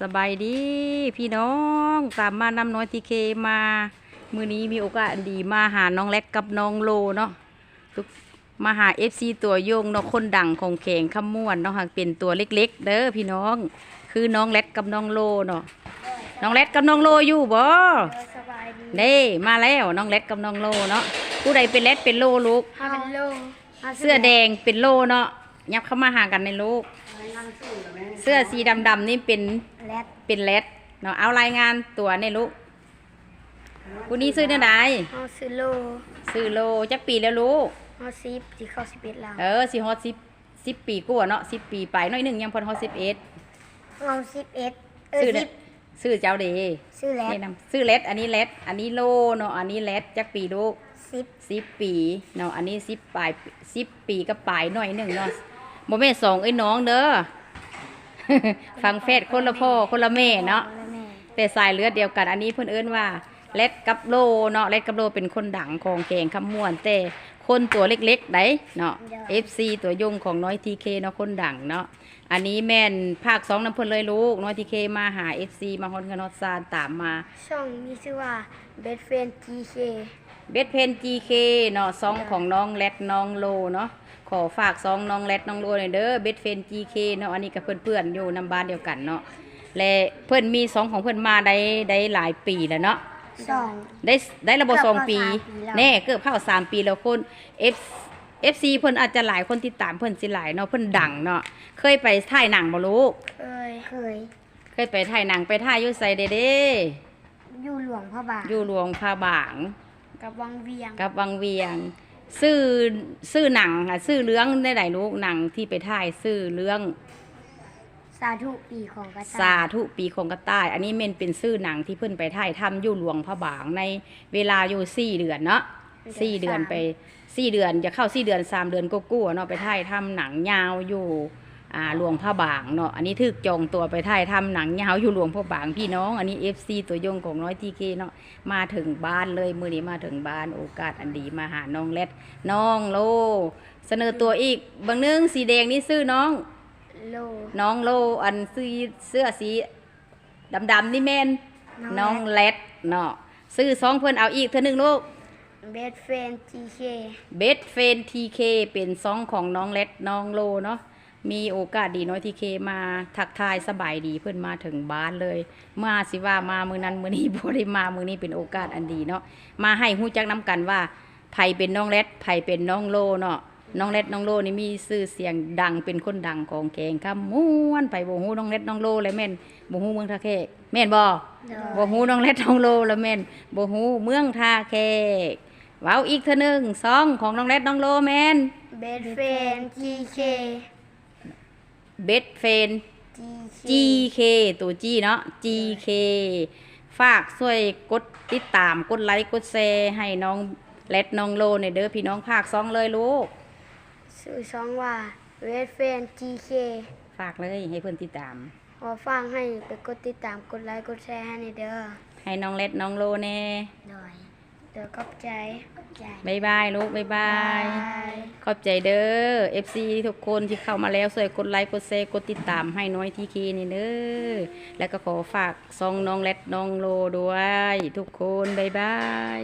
สบายดีพี่น้องตามมานำน้อยทีเคมามือนี้มีโอกาสอันดีมาหาน้องเล็กกับน้องโลเนาะทุกมาหาเอฟซีตัวโยงเนาะคนดังของแขงขมวนเนาะหากเป็นตัวเล็ก ๆ เด้อพี่น้อง คือน้องเล็กกับน้องโลเนาะน้องเล็กกับน้องโลอยู่บ่สบายดีเด้มาแล้วน้องเล็กกับน้องโลเนาะผู้ใดเป็นเล็กเป็นโลลูกถ้าเป็นโลเสื้อแดงเป็นโลเนาะยับเข้ามาหากันในลูก เสื้อสีดำๆนี่เป็นแรดเป็นเลดเนาะเอารายงานตัวในลูกผู้นี้ซื้อเนี่ยไดเฮาซื้อโลซื้อโลจักปีแล้วลูกเฮาซีฟที่เข้าสิบเอ็ดแล้วเออสิฮอตสิบสิบปีกว่าเนาะสิบปีไปหน้อยหนึ่งยังพอฮอตสิบเอ็ดเฮาสิบเอ็ดเออซื้อสิเนี่ยบซื้อเจ้าเดซื้อแรดนี่นำซื้อเลดอันนี้เลดอันนี้โลเนาะอันนี้เลดจักปีลูกสิบสิบปีเนาะอันนี้สิบปลายสิบปีก็ปลายหน่อยหนึ่งเนาะ โมแม่นสองไอ้น้องเด้อ ฟังเฟสคนละพ่อคนละแม่เนาะพ่อและแม่แต่สายเลือดเดียวกัน อันนี้เพื่อนเอิ้นว่าเล็ดกับโลเนาะเล็ดกับโลเป็นคนดังของแกงคำม่วนแต่คนตัวเล็กๆได้เนาะ FC ตัวยงของน้อยทีเคเนาะคนดังเนาะ อันนี้แม่นภาคสองน้ำเพิ่นเลยลูกน้อยทีเคมาหา FC มาฮอนกันฮอดซานตามมา ช่องมีชื่อว่าเบด เฟนทีเคเบสเพน GK เนาะซองของน้องแรดน้องโลเนาะขอฝากซองน้องแรดน้องโลหน่อยเด้อเบสเพน GK เนาะอันนี้กับเพื่อนๆอยู่นำบ้านเดียวกันเนาะและเพื่อนมีซองของเพื่อนมาได้ได้หลายปีแล้วเนาะสอง ได้ได้ระบบเกือบสองปี เข้าสามปีแล้ว แน่เกือบเข้าสามปีแล้วคน F FC เพิ่นอาจจะหลายคนติดตามเพิ่นสิหลายเนาะเพิ่นดังเนาะเคยไปถ่ายหนังบ่ลูกเคยเคย เคยไปถ่ายหนังไปถ่ายอยู่ไสเด้เด้อยู่หลวงพระบางอยู่หลวงพระบาง กับวังเวียง กับวังเวียง ซื้อซื้อหนังค่ะซื้อเรื่องได้หลายลูกหนังที่ไปถ่ายซื้อเรื่อง สาธุปีของกระต่ยสาธุปีของกระต่าย อันนี้เมนเป็นซื้อหนังที่เพิ่นไปถ่ายทำอยู่หลวงพระบางในเวลาอยู่สี่เดือนเนาะสี่เดือนไปสี่เดือนจะเข้าสี่เดือนสามเดือนก็กู้เนาะไปถ่ายทำหนังยาวอยู่ อ่าหลวงพระบางเนาะอันนี้ถึกจองตัวไปถ่ายทำหนังยาวอยู่หลวงพระบางพี่น้อง อันนี้ FC ตัวยงของน้อยทีเคเนาะมาถึงบ้านเลยมือนี้มาถึงบ้านโอกาสอันดีมาหาน้องเล็ดน้องโล เสนอตัวอีกบางนึงสีแดงนี่ซื้อน้องโลน้องโลอันซื้อเสื้อสีดำๆนี่แม่นน้องเล็ดเนาะซื้อสองเพิ่นเอาอีกเท่านึงลูกเบดเฟนทีเคเบสเฟนทีเคเป็นซองของน้องเล็ดน้องโลเนาะ มีโอกาสดีน้อยทีเคมาทักทายสบายดีเพื่อนมาถึงบ้านเลย มาสิว่ามามือนั้นมือนี้บ่ได้มามือนี้เป็นโอกาสอันดีเนาะมาให้หู้จักน้ำกันว่าไผเป็นน้องเล็ดไผเป็นน้องโลเนาะน้องเล็ดน้องโลนี่มีชื่อเสียงดังเป็นคนดังของแกงคำม้วนไปบ่ฮู้น้องเล็ดน้องโลเลยแม่นบ่ฮู้เมืองท่าแขกแม่นบ่โดบ่ฮู้น้องเล็ดน้องโลแล้วแม่นบ่ฮู้เมืองท่าแขกเว้าอีกเทื่อหนึงซองของน้องเล็ดน้องโลแม่นเบดเฟนทีเค เบสเฟนที GK ตัว G เนาะ GK ฝากช่วยกดติดตามกดไลค์กดแชร์ให้น้องเล็ดน้องโลในอยเด้อพี่น้องภาคซองเลยลูกสื่อสองว่าเวทเฟนทีเคฝากเลยให้เพื่อนติดตาม ขอฟังให้ไปกดติดตามกดไลค์กดแชร์ให้ในเด้อให้น้องเล็ดน้องโลแน่หน่อย เดี๋ยวขอบใจขอบใจบายบายลูกบายบายบาย ขอบใจเด้อ FC ทุกคนที่เข้ามาแล้วช่วยกดไลค์กดแชร์กดติดตามให้น้อยทีเคนี่เด้อ แล้วก็ขอฝากซองน้องเล็ดน้องโลด้วย ทุกคนบายบาย